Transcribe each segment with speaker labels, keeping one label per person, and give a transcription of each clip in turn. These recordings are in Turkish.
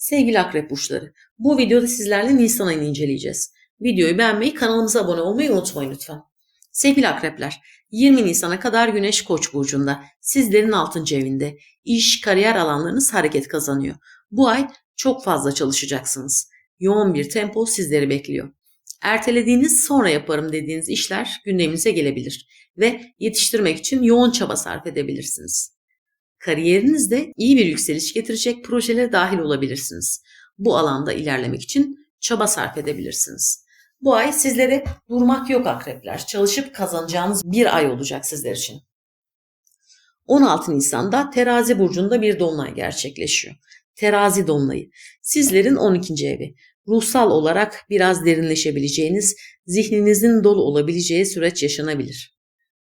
Speaker 1: Sevgili akrep burçları, bu videoda sizlerle Nisan ayını inceleyeceğiz. Videoyu beğenmeyi, kanalımıza abone olmayı unutmayın lütfen. Sevgili akrepler, 20 Nisan'a kadar Güneş Koç burcunda, sizlerin 6. evinde, iş, kariyer alanlarınız hareket kazanıyor. Bu ay çok fazla çalışacaksınız. Yoğun bir tempo sizleri bekliyor. Ertelediğiniz sonra yaparım dediğiniz işler gündeminize gelebilir ve yetiştirmek için yoğun çaba sarf edebilirsiniz. Kariyerinizde iyi bir yükseliş getirecek projelere dahil olabilirsiniz. Bu alanda ilerlemek için çaba sarf edebilirsiniz. Bu ay sizlere durmak yok akrepler. Çalışıp kazanacağınız bir ay olacak sizler için. 16 Nisan'da Terazi burcunda bir dolunay gerçekleşiyor. Terazi dolunayı. Sizlerin 12. evi. Ruhsal olarak biraz derinleşebileceğiniz, zihninizin dolu olabileceği süreç yaşanabilir.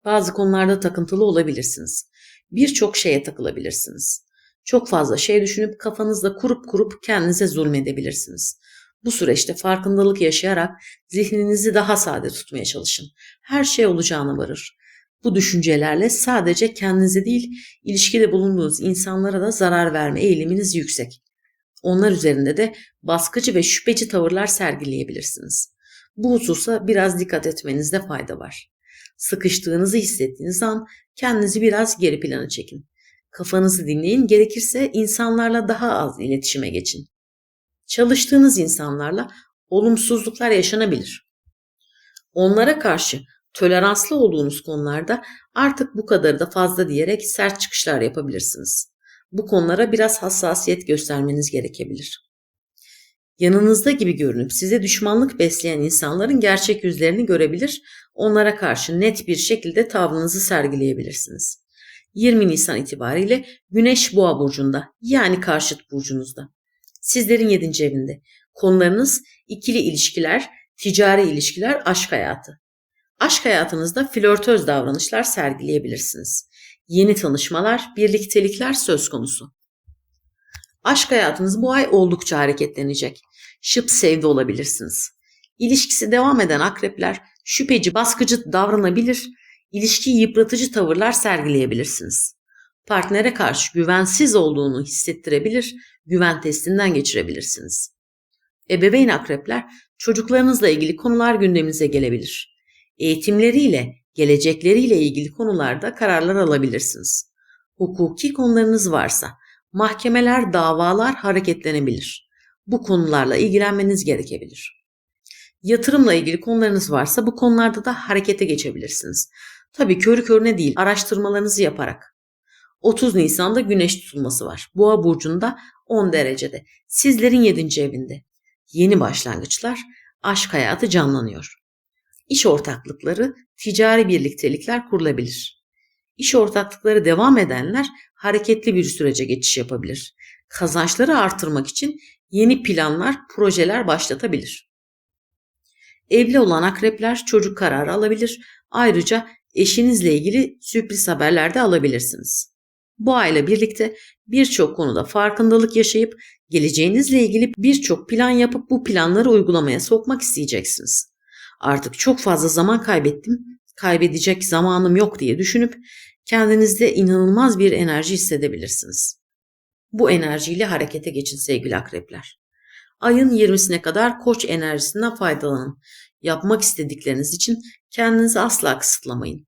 Speaker 1: Bazı konularda takıntılı olabilirsiniz birçok şeye takılabilirsiniz. Çok fazla şey düşünüp kafanızda kurup kurup kendinize zulmedebilirsiniz. Bu süreçte farkındalık yaşayarak zihninizi daha sade tutmaya çalışın. Her şey olacağına varır. Bu düşüncelerle sadece kendinize değil, ilişkide bulunduğunuz insanlara da zarar verme eğiliminiz yüksek. Onlar üzerinde de baskıcı ve şüpheci tavırlar sergileyebilirsiniz. Bu hususa biraz dikkat etmenizde fayda var. Sıkıştığınızı hissettiğiniz an kendinizi biraz geri plana çekin. Kafanızı dinleyin, gerekirse insanlarla daha az iletişime geçin. Çalıştığınız insanlarla olumsuzluklar yaşanabilir. Onlara karşı toleranslı olduğunuz konularda artık bu kadarı da fazla diyerek sert çıkışlar yapabilirsiniz. Bu konulara biraz hassasiyet göstermeniz gerekebilir. Yanınızda gibi görünüp size düşmanlık besleyen insanların gerçek yüzlerini görebilir, onlara karşı net bir şekilde tavrınızı sergileyebilirsiniz. 20 Nisan itibariyle Güneş Boğa burcunda yani karşıt burcunuzda. Sizlerin 7. evinde. Konularınız ikili ilişkiler, ticari ilişkiler, aşk hayatı. Aşk hayatınızda flörtöz davranışlar sergileyebilirsiniz. Yeni tanışmalar, birliktelikler söz konusu. Aşk hayatınız bu ay oldukça hareketlenecek. Şıp sevde olabilirsiniz. İlişkisi devam eden akrepler şüpheci, baskıcı davranabilir, ilişkiyi yıpratıcı tavırlar sergileyebilirsiniz. Partnere karşı güvensiz olduğunu hissettirebilir, güven testinden geçirebilirsiniz. Ebeveyn akrepler çocuklarınızla ilgili konular gündeminize gelebilir. Eğitimleriyle, gelecekleriyle ilgili konularda kararlar alabilirsiniz. Hukuki konularınız varsa mahkemeler, davalar hareketlenebilir. Bu konularla ilgilenmeniz gerekebilir. Yatırımla ilgili konularınız varsa bu konularda da harekete geçebilirsiniz. Tabii körü körüne değil, araştırmalarınızı yaparak. 30 Nisan'da güneş tutulması var. Boğa burcunda 10 derecede. Sizlerin 7. evinde. Yeni başlangıçlar, aşk hayatı canlanıyor. İş ortaklıkları, ticari birliktelikler kurulabilir. İş ortaklıkları devam edenler hareketli bir sürece geçiş yapabilir. Kazançları artırmak için yeni planlar, projeler başlatabilir. Evli olan akrepler çocuk kararı alabilir. Ayrıca eşinizle ilgili sürpriz haberler de alabilirsiniz. Bu aile birlikte birçok konuda farkındalık yaşayıp geleceğinizle ilgili birçok plan yapıp bu planları uygulamaya sokmak isteyeceksiniz. Artık çok fazla zaman kaybettim, kaybedecek zamanım yok diye düşünüp kendinizde inanılmaz bir enerji hissedebilirsiniz. Bu enerjiyle harekete geçin sevgili akrepler. Ayın 20'sine kadar koç enerjisinden faydalanın. Yapmak istedikleriniz için kendinizi asla kısıtlamayın.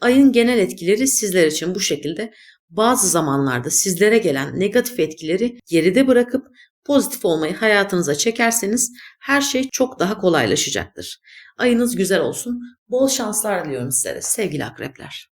Speaker 1: Ayın genel etkileri sizler için bu şekilde bazı zamanlarda sizlere gelen negatif etkileri geride bırakıp pozitif olmayı hayatınıza çekerseniz her şey çok daha kolaylaşacaktır. Ayınız güzel olsun. Bol şanslar diliyorum sizlere sevgili akrepler.